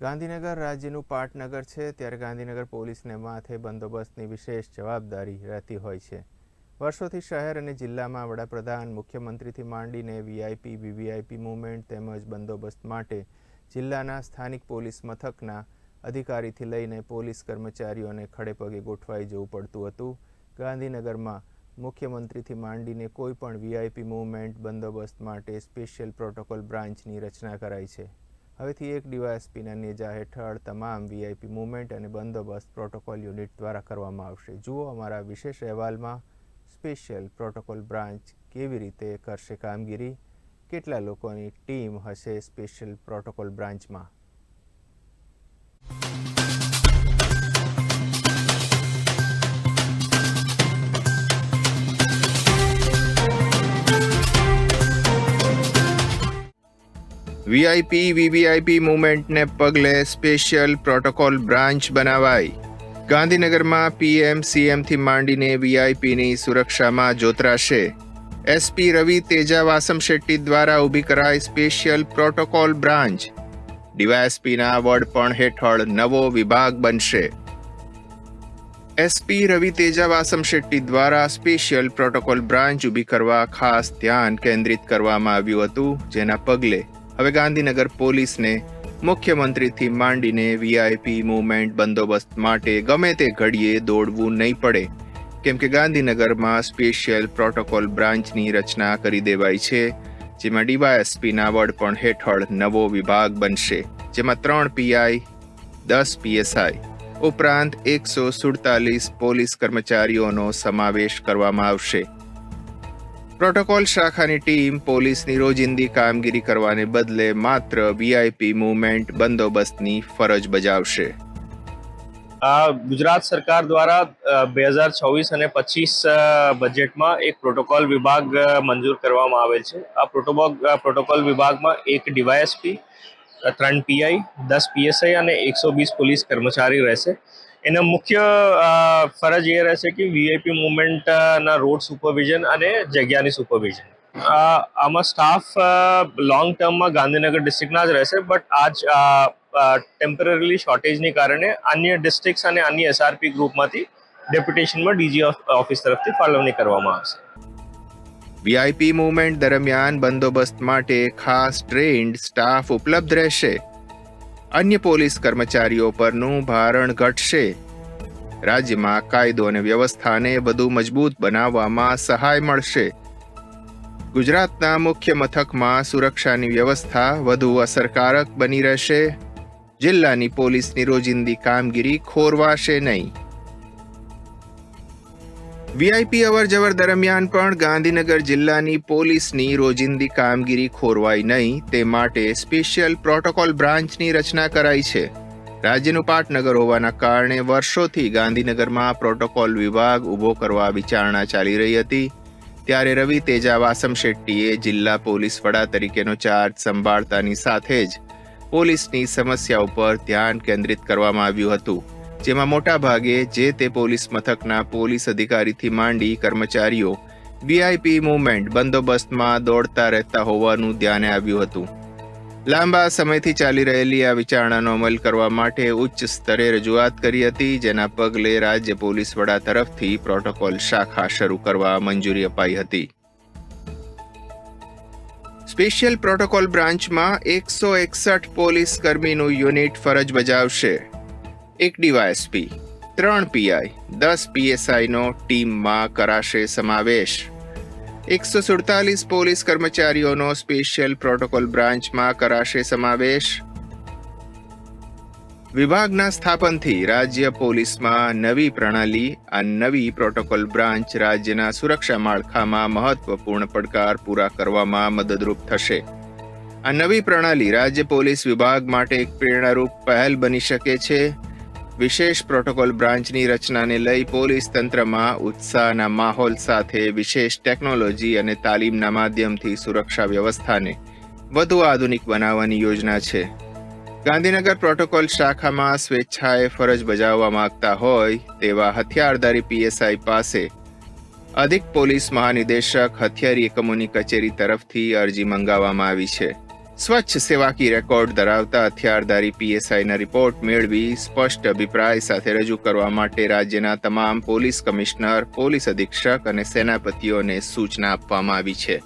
ગાંધીનગર રાજ્યનું પાટનગર છે, ત્યારે ગાંધીનગર પોલીસને માથે બંદોબસ્તની વિશેષ જવાબદારી રહેતી હોય છે. વર્ષોથી શહેર અને જિલ્લામાં વડાપ્રધાન, મુખ્યમંત્રીથી માંડીને વીઆઈપી, વીવીઆઈપી મુવમેન્ટ તેમજ બંદોબસ્ત માટે જિલ્લાના સ્થાનિક પોલીસ મથકના અધિકારીથી લઈને પોલીસ કર્મચારીઓને ખડેપગે ગોઠવાઈ જવું પડતું હતું. ગાંધીનગરમાં મુખ્યમંત્રીથી માંડીને કોઈ પણ વીઆઈપી મુવમેન્ટ બંદોબસ્ત માટે સ્પેશિયલ પ્રોટોકોલ બ્રાન્ચની રચના કરાઈ છે. હવેથી એક ડીવાયએસપીના નેજા હેઠળ તમામ વીઆઈપી મુવમેન્ટ અને બંદોબસ્ત પ્રોટોકોલ યુનિટ દ્વારા કરવામાં આવશે. જુઓ અમારા વિશેષ અહેવાલમાં સ્પેશિયલ પ્રોટોકોલ બ્રાન્ચ કેવી રીતે કરશે કામગીરી, કેટલા લોકોની ટીમ હશે સ્પેશિયલ પ્રોટોકોલ બ્રાન્ચમાં? વીઆઈપી વીવીઆઈપી મુવમેન્ટને પગલે સ્પેશિયલ પ્રોટોકોલ બ્રાન્ચ બનાવાઈ. ગાંધીનગરમાં પીએમ સીએમથી માંડીને વીઆઈપીની સુરક્ષામાં જોતરાશે. એસપી રવિ તેજા વાસમ શેટ્ટી દ્વારા ઊભી કરાઈ સ્પેશિયલ પ્રોટોકોલ બ્રાન્ચ ડીવાયએસપીના વડપણ હેઠળ નવો વિભાગ બનશે. એસપી રવિ તેજા વાસમ શેટ્ટી દ્વારા સ્પેશિયલ પ્રોટોકોલ બ્રાન્ચ ઊભી કરવા ખાસ ધ્યાન કેન્દ્રિત કરવામાં આવ્યું હતું, જેના પગલે હવે ગાંધીનગર પોલીસને મુખ્યમંત્રીથી માંડીને વીઆઈપી મુવમેન્ટ બંદોબસ્ત માટે ગમે તે ઘડીએ દોડવું નહીં પડે. કેમ કે ગાંધીનગરમાં સ્પેશિયલ પ્રોટોકોલ બ્રાન્ચની રચના કરી દેવાઈ છે, જેમાં ડીવાયએસપીના વડપણ હેઠળ નવો વિભાગ બનશે, જેમાં ત્રણ પીઆઈ દસ પીએસઆઈ ઉપરાંત એકસો સુડતાલીસ પોલીસ કર્મચારીઓનો સમાવેશ કરવામાં આવશે. પ્રોટોકોલ શાખાની ટીમ પોલીસની રોજિંદી કામગીરી કરવાને બદલે માત્ર વીઆઈપી મુવમેન્ટ બંદોબસ્તની ફરજ બજાવશે. આ ગુજરાત સરકાર દ્વારા બે હજાર છવ્વીસ અને પચીસ બજેટમાં એક પ્રોટોકોલ વિભાગ મંજૂર કરવામાં આવેલ છે. આ પ્રોટોકોલ પ્રોટોકોલ વિભાગમાં એક ડીવાયએસપી, ત્રણ પીઆઈ દસ પીએસઆઈ અને એકસો વીસ પોલીસ કર્મચારી રહેશે. એનો મુખ્ય ફરજ એ રહેશે કે વીઆઈપી મુવમેન્ટના રોડ સુપરવિઝન અને જગ્યાની સુપરવિઝન આમાં સ્ટાફ લોંગ ટર્મમાં ગાંધીનગર ડિસ્ટ્રિક્ટના જ રહેશે બટ આજ ટેમ્પરરીલી શોર્ટેજને કારણે અન્ય ડિસ્ટ્રિક્ટ્સ અને અન્ય એસઆરપી ગ્રુપમાંથી ડેપ્યુટેશનમાં ડીજી ઓફિસ તરફથી ફાળવણી કરવામાં આવશે. વીઆઈપી મુવમેન્ટ દરમિયાન બંદોબસ્ત માટે ખાસ ટ્રેન્ડ સ્ટાફ ઉપલબ્ધ રહેશે. અન્ય પોલીસ કર્મચારીઓ પરનું ભારણ ઘટશે. રાજ્યમાં કાયદો અને વ્યવસ્થાને વધુ મજબૂત બનાવવામાં સહાય મળશે. ગુજરાતના મુખ્ય મથકમાં સુરક્ષાની વ્યવસ્થા વધુ અસરકારક બની રહેશે. જિલ્લાની પોલીસની રોજિંદી કામગીરી ખોરવાશે નહીં. વીઆઈપી અવર જવર દરમિયાન પણ ગાંધીનગર જિલ્લાની પોલીસની રોજિંદી કામગીરી ખોરવાય નહીં, તે માટે સ્પેશિયલ પ્રોટોકોલ બ્રાન્ચની રચના કરાઈ છે. રાજ્યનું પાટનગર હોવાના કારણે વર્ષોથી ગાંધીનગરમાં પ્રોટોકોલ વિભાગ ઊભો કરવા વિચારણા ચાલી રહી હતી. ત્યારે રવિ તેજા વાસમ શેટ્ટીએ જિલ્લા પોલીસ વડા તરીકેનો ચાર્જ સંભાળતાની સાથે જ પોલીસની સમસ્યા ઉપર ધ્યાન કેન્દ્રિત કરવામાં આવ્યું હતું. જેમાં મોટા ભાગે જે તે પોલીસ મથકના પોલીસ અધિકારીથી માંડી કર્મચારીઓ વીઆઈપી મુવમેન્ટ બંદોબસ્તમાં દોડતા રહેતા હોવાનું ધ્યાને આવ્યું હતું. લાંબા સમયથી ચાલી રહેલી આ વિચારણાનો અમલ કરવા માટે ઉચ્ચ સ્તરે રજૂઆત કરી હતી, જેના પગલે રાજ્ય પોલીસ વડા તરફથી પ્રોટોકોલ શાખા શરૂ કરવા મંજૂરી અપાઈ હતી. સ્પેશિયલ પ્રોટોકોલ બ્રાન્ચમાં એકસો એકસઠ પોલીસ કર્મીનું યુનિટ ફરજ બજાવશે. એક ડીવાયએસપી, ત્રણ પીઆઈ, દસ પીએસઆઈનો ટીમમાં કરાશે સમાવેશ. એકસો સુડતાલીસ પોલીસ કર્મચારીઓનો સ્પેશિયલ પ્રોટોકોલ બ્રાન્ચમાં કરાશે સમાવેશ. વિભાગના સ્થાપનથી રાજ્ય પોલીસમાં નવી પ્રણાલી, આ નવી પ્રોટોકોલ બ્રાન્ચ રાજ્યના સુરક્ષા માળખામાં મહત્વપૂર્ણ પડકાર પૂરા કરવામાં મદદરૂપ થશે. આ નવી પ્રણાલી રાજ્ય પોલીસ વિભાગ માટે એક પ્રેરણારૂપ પહેલ બની શકે છે. વિશેષ પ્રોટોકોલ બ્રાન્ચની રચનાને લઈ પોલીસ તંત્રમાં ઉત્સાહના માહોલ સાથે વિશેષ ટેકનોલોજી અને તાલીમના માધ્યમથી સુરક્ષા વ્યવસ્થાને વધુ આધુનિક બનાવવાની યોજના છે. ગાંધીનગર પ્રોટોકોલ શાખામાં સ્વેચ્છાએ ફરજ બજાવવા માંગતા હોય તેવા હથિયારધારી પીએસઆઈ પાસે અધિક પોલીસ મહાનિદેશક, હથિયારી એકમોની કચેરી તરફથી અરજી મંગાવવામાં આવી છે. સ્વચ્છ સેવાકી રેકોર્ડ ધરાવતા હથિયારધારી પીએસઆઈના રિપોર્ટ મેળવી સ્પષ્ટ અભિપ્રાય સાથે રજૂ કરવા માટે રાજ્યના તમામ પોલીસ કમિશનર, પોલીસ અધિક્ષક અને સેનાપતિઓને સૂચના આપવામાં આવી છે.